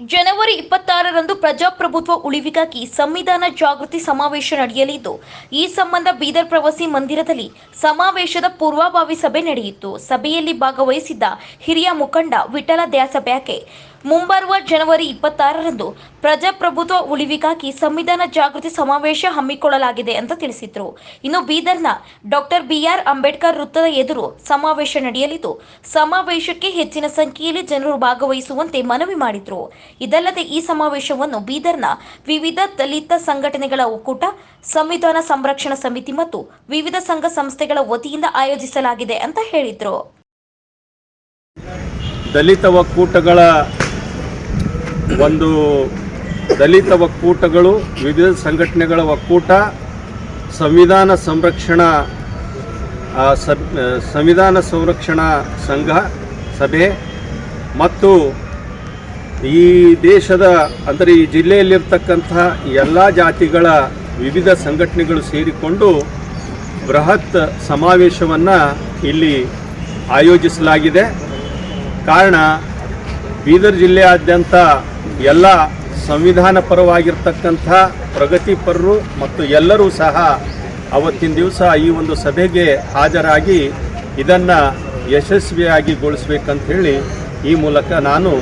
ಜನವರಿ ಇಪ್ಪತ್ತಾರರಂದು ಪ್ರಜಾಪ್ರಭುತ್ವ ಉಳಿವಿಗಾಗಿ ಸಂವಿಧಾನ ಜಾಗೃತಿ ಸಮಾವೇಶ ನಡೆಯಲಿದ್ದು, ಈ ಸಂಬಂಧ ಬೀದರ್ ಪ್ರವಾಸಿ ಮಂದಿರದಲ್ಲಿ ಸಮಾವೇಶದ ಪೂರ್ವಭಾವಿ ಸಭೆ ನಡೆಯಿತು. ಸಭೆಯಲ್ಲಿ ಭಾಗವಹಿಸಿದ್ದ ಹಿರಿಯ ಮುಖಂಡ ವಿಠಲ ದ್ಯಾಸಬ್ಯಾಕೆ ಮುಂಬರುವ ಜನವರಿ ಇಪ್ಪತ್ತಾರರಂದು ಪ್ರಜಾಪ್ರಭುತ್ವ ಉಳಿವಿಗಾಗಿ ಸಂವಿಧಾನ ಜಾಗೃತಿ ಸಮಾವೇಶ ಹಮ್ಮಿಕೊಳ್ಳಲಾಗಿದೆ ಅಂತ ತಿಳಿಸಿದ್ರು. ಇನ್ನು ಬೀದರ್ನ ಡಾಕ್ಟರ್ ಬಿಆರ್ ಅಂಬೇಡ್ಕರ್ ವೃತ್ತದ ಎದುರು ಸಮಾವೇಶ ನಡೆಯಲಿದ್ದು, ಸಮಾವೇಶಕ್ಕೆ ಹೆಚ್ಚಿನ ಸಂಖ್ಯೆಯಲ್ಲಿ ಜನರು ಭಾಗವಹಿಸುವಂತೆ ಮನವಿ ಮಾಡಿದ್ರು. ಇದಲ್ಲದೆ ಈ ಸಮಾವೇಶವನ್ನು ಬೀದರ್ನ ವಿವಿಧ ದಲಿತ ಸಂಘಟನೆಗಳ ಒಕ್ಕೂಟ, ಸಂವಿಧಾನ ಸಂರಕ್ಷಣಾ ಸಮಿತಿ ಮತ್ತು ವಿವಿಧ ಸಂಘ ಸಂಸ್ಥೆಗಳ ವತಿಯಿಂದ ಆಯೋಜಿಸಲಾಗಿದೆ ಅಂತ ಹೇಳಿದ್ರು. ದಲಿತ ಒಕ್ಕೂಟಗಳ ಒಂದು ದಲಿತ ಒಕ್ಕೂಟಗಳು, ವಿವಿಧ ಸಂಘಟನೆಗಳ ಒಕ್ಕೂಟ, ಸಂವಿಧಾನ ಸಂರಕ್ಷಣಾ ಸಂವಿಧಾನ ಸಂರಕ್ಷಣಾ ಸಂಘ, ಸಭೆ, ಮತ್ತು ಈ ದೇಶದ, ಅಂದರೆ ಈ ಜಿಲ್ಲೆಯಲ್ಲಿರ್ತಕ್ಕಂಥ ಎಲ್ಲ ಜಾತಿಗಳ ವಿವಿಧ ಸಂಘಟನೆಗಳು ಸೇರಿಕೊಂಡು ಬೃಹತ್ ಸಮಾವೇಶವನ್ನು ಇಲ್ಲಿ ಆಯೋಜಿಸಲಾಗಿದೆ. ಕಾರಣ ಬೀದರ್ ಜಿಲ್ಲೆಯಾದ್ಯಂತ ಎಲ್ಲ ಸಂವಿಧಾನ ಪರವಾಗಿರ್ತಕ್ಕಂಥ ಪ್ರಗತಿಪರರು ಮತ್ತು ಎಲ್ಲರೂ ಸಹ ಅವತ್ತಿನ ದಿವಸ ಈ ಒಂದು ಸಭೆಗೆ ಹಾಜರಾಗಿ ಇದನ್ನು ಯಶಸ್ವಿಯಾಗಿ ಗೊಳಿಸ್ಬೇಕಂತ ಹೇಳಿ ಈ ಮೂಲಕ ನಾನು